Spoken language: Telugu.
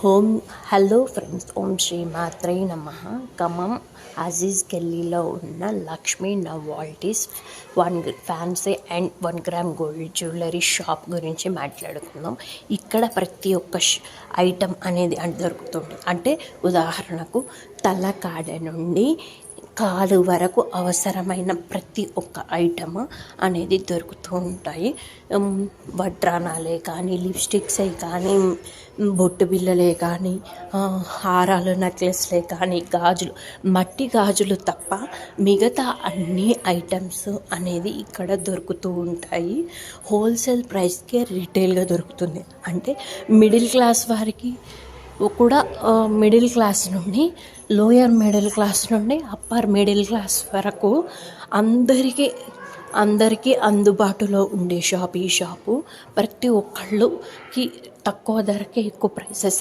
Home hello friends Om Shri మాత్రే నమ. ఖమ్మం అజీజ్ గల్లీలో ఉన్న Lakshmi novelties one fancy and one gram gold jewellery shop గురించి మాట్లాడుకుందాం. ఇక్కడ ప్రతి ఒక్క ఐటమ్ అనేది అంటే దొరుకుతుంది. అంటే ఉదాహరణకు తలకాడ నుండి కాలు వరకు అవసరమైన ప్రతి ఒక్క ఐటమ్ అనేది దొరుకుతూ ఉంటాయి. వడ్రానాలే కానీ లిప్స్టిక్సే కానీ బొట్టు బిళ్ళలే కానీ హారాలు నెక్లెస్లే కానీ గాజులు మట్టి గాజులు తప్ప మిగతా అన్ని ఐటమ్స్ అనేది ఇక్కడ దొరుకుతూ ఉంటాయి. హోల్సేల్ ప్రైస్కే రీటైల్గా దొరుకుతుంది. అంటే మిడిల్ క్లాస్ వారికి కూడా మిడిల్ క్లాస్ నుండి లోయర్ మిడిల్ క్లాస్ నుండి అప్పర్ మిడిల్ క్లాస్ వరకు అందరికీ అందరికీ అందుబాటులో ఉండే షాప్ ఈ షాపు ప్రతి ఒక్కళ్ళుకి తక్కువ ధరకే ఎక్కువ ప్రైసెస్